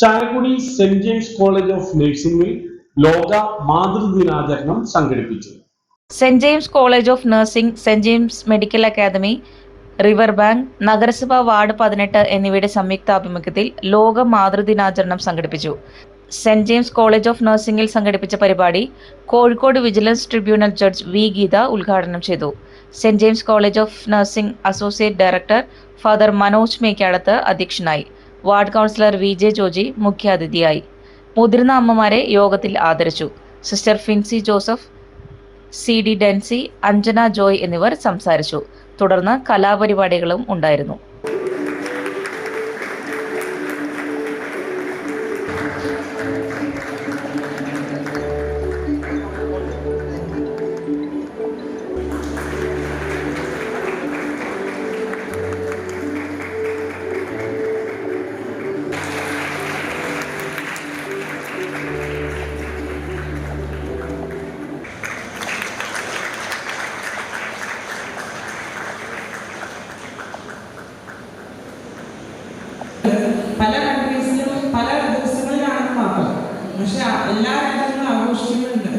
Chalakudy Saint James College of നഴ്സിംഗിൽ ലോക മാതൃദിനാചരണം സംഘടിപ്പിച്ചു. Saint James College of Nursing Saint James Medical Academy River Bank നഗരസഭ ward പതിനെട്ട് എന്നിവയുടെ സംയുക്താഭിമുഖ്യത്തിൽ ലോക മാതൃദിനാചരണം സംഘടിപ്പിച്ചു. സെന്റ് ജെയിംസ് കോളേജ് ഓഫ് നഴ്സിംഗിൽ സംഘടിപ്പിച്ച പരിപാടി Kozhikode vigilance tribunal judge V Geetha ഉദ്ഘാടനം ചെയ്തു. Saint James College of Nursing associate director father Manoj Mekkadath അധ്യക്ഷനായി. Ward councillor V J Joji മുഖ്യാതിഥിയായി. മുതിർന്ന അമ്മമാരെ യോഗത്തിൽ ആദരിച്ചു. Sister Fincy Joseph C D Dency Anjana Joy എന്നിവർ സംസാരിച്ചു. തുടർന്ന് കലാപരിപാടികളും ഉണ്ടായിരുന്നു. എല്ലാ രാജ്യങ്ങളും ആഘോഷിക്കുന്നുണ്ട്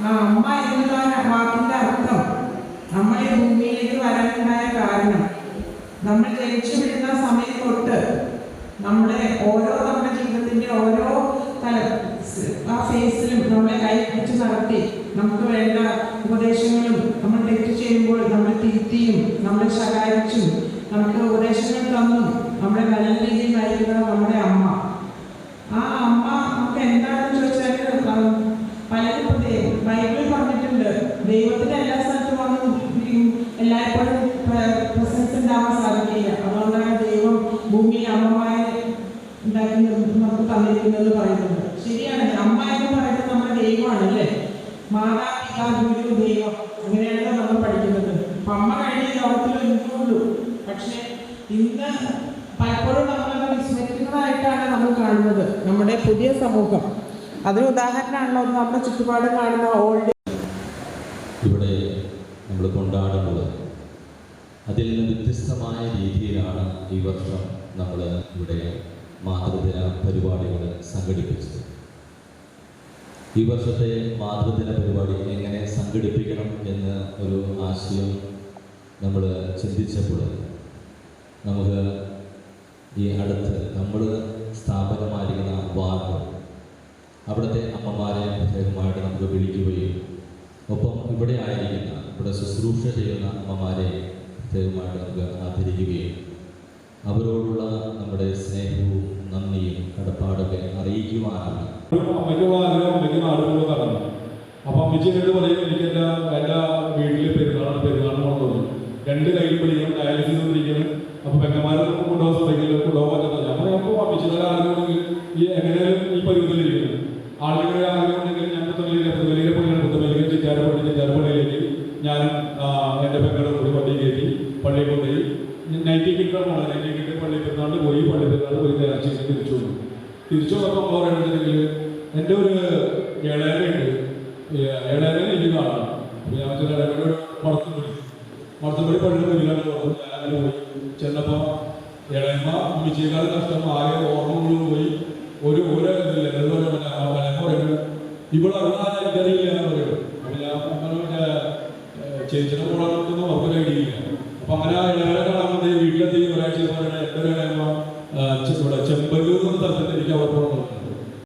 ആ അമ്മ എന്നുള്ള വാക്കിന്റെ അർത്ഥം നമ്മൾ ഈ ഭൂമിയിലേക്ക് വരാനുണ്ടായ കാരണം. നമ്മൾ ജനിച്ചു വീഴുന്ന സമയം തൊട്ട് നമ്മുടെ ഓരോ നമ്മുടെ ജീവിതത്തിന്റെ ഓരോ തല ആ ഫേസിലും നമ്മളെ കൈ പിടിച്ച് നടത്തി നമുക്ക് വേണ്ട ഉപദേശങ്ങളും നമ്മൾ തെറ്റ് ചെയ്യുമ്പോൾ നമ്മൾ തിരുത്തിയും നമ്മളെ ശകാരിച്ചും നമുക്ക് ഉപദേശങ്ങൾ തന്നും. നമ്മളെ നല്ല രീതിയിൽ നയിക്കുന്ന നമ്മുടെ അമ്മ ആ അമ്മ നമുക്ക് എന്താണെന്ന് ചോദിച്ചാൽ പലരും ഇപ്പൊ ദൈവം ബൈബിളിൽ പറഞ്ഞിട്ടുണ്ട് ദൈവത്തിന്റെ എല്ലാ സ്ഥലത്തും വന്ന് ഉം എല്ലായ്പ്പോഴും പ്രസൻസ് ഉണ്ടാവാൻ സാധിക്കില്ല. അതുകൊണ്ടാണ് ദൈവം ഭൂമിയിൽ അമ്മമാരെ ഉണ്ടാക്കി നമുക്ക് തന്നിരിക്കുന്നത് പറയുന്നത്. ശരിയാണ്. അമ്മ എന്ന് പറയുന്നത് നമ്മുടെ ദൈവമാണ് അല്ലേ? മാതാപിതാ ഗുരു ദൈവം. അങ്ങനെയാണ് നമ്മൾ പഠിക്കുന്നത്. അപ്പൊ അമ്മ കഴിഞ്ഞ ലോകത്തിൽ ഇന്നുള്ളൂ പക്ഷെ ഇന്ന് പലപ്പോഴും നമ്മളത് വിസ്മരിക്കുന്നതായിട്ടാണ് നമ്മൾ കാണുന്നത്. നമ്മുടെ പുതിയ സമൂഹം. അതിന് ഉദാഹരണമാണല്ലോ നമ്മുടെ ചുറ്റുപാട് കാണുന്ന ഓൾഡ് ഇവിടെ നമ്മൾ കൊണ്ടാടുന്നത്. അതിൽ നിന്ന് വ്യത്യസ്തമായ രീതിയിലാണ് ഈ വർഷം നമ്മൾ ഇവിടെ മാതൃദിന പരിപാടികൾ സംഘടിപ്പിച്ചത്. ഈ വർഷത്തെ മാതൃദിന പരിപാടി എങ്ങനെ സംഘടിപ്പിക്കണം എന്ന് ഒരു ആശയം നമ്മൾ ചിന്തിച്ചപ്പോൾ നമുക്ക് ഈ അടുത്ത് നമ്മൾ സ്ഥാപനമായിരിക്കുന്ന വാർഡ് അവിടുത്തെ അമ്മമാരെ പ്രത്യേകമായിട്ട് നമുക്ക് വിളിക്കുകയും ഒപ്പം ഇവിടെ ആയിരിക്കുന്ന ഇവിടെ ശുശ്രൂഷ ചെയ്യുന്ന അമ്മമാരെ പ്രത്യേകമായിട്ട് നമുക്ക് ആദരിക്കുകയും അവരോടുള്ള നമ്മുടെ സ്നേഹവും നന്ദിയും കടപ്പാടൊക്കെ അറിയിക്കുവാനാണ്. അപ്പൊ അമ്മച്ചി എന്നോട് പറയും എനിക്ക് എന്റെ എന്റെ വീട്ടിൽ പെരുന്നാളാണ് പെരുന്നാളെന്ന് തോന്നുന്നു രണ്ട് കയ്യിൽ പിടിക്കണം ഡയാലിസിസ് പിടിക്കണം അപ്പൊ പെങ്ങന്മാരെ കൊണ്ടുപോകാൻ സമ്മതിക്കില്ല കൊണ്ടുപോകാൻ പറയാം അപ്പോൾ അമ്മച്ചിയുടെ ആഗ്രഹമുണ്ടെങ്കിൽ ഈ എങ്ങനെയാലും നൈറ്റി കിട്ടാണ് നൈറ്റി കിട്ടി പള്ളി പെരുന്നാളിന് പോയി പള്ളി പെരുന്നാൾ പോയി കരാച്ചിയിൽ തിരിച്ചു വന്നു. തിരിച്ചു വന്നപ്പോൾ പറയുകയാണെന്നുണ്ടെങ്കിൽ എന്റെ ഒരു ഏഴായിരമുണ്ട് ഏഴായിരം ഇരിക്കുന്ന ആളാണ് ഞാൻ പുറത്ത് വിളിച്ചു പുറത്തുപടി പള്ളിയുടെ മുന്നിലാണ് പറഞ്ഞു ഞാൻ അങ്ങനെ പോയി. ചെന്നപ്പോൾ ഏഴായ്മ അമ്മച്ചിയേക്കാൾ കഷ്ടം ആകെ ഓർമ്മ മുഴുവൻ പോയി. ഒരു ഒരു ഇതില്ല? അതുപോലെ പറയുന്നത് ഇവിടെ അറിയാൻ എനിക്കറിയില്ല എന്ന് പറയുന്നത് അപ്പം ഞാൻ ചേച്ചിയുടെ കൂടെ നടത്തുന്നു അവർക്ക് അപ്പം അങ്ങനെ ഇളവരെ കാണാൻ വീട്ടിലെത്തി ഒരാഴ്ച ആ, ഇവിടെ എനിക്ക് അവർ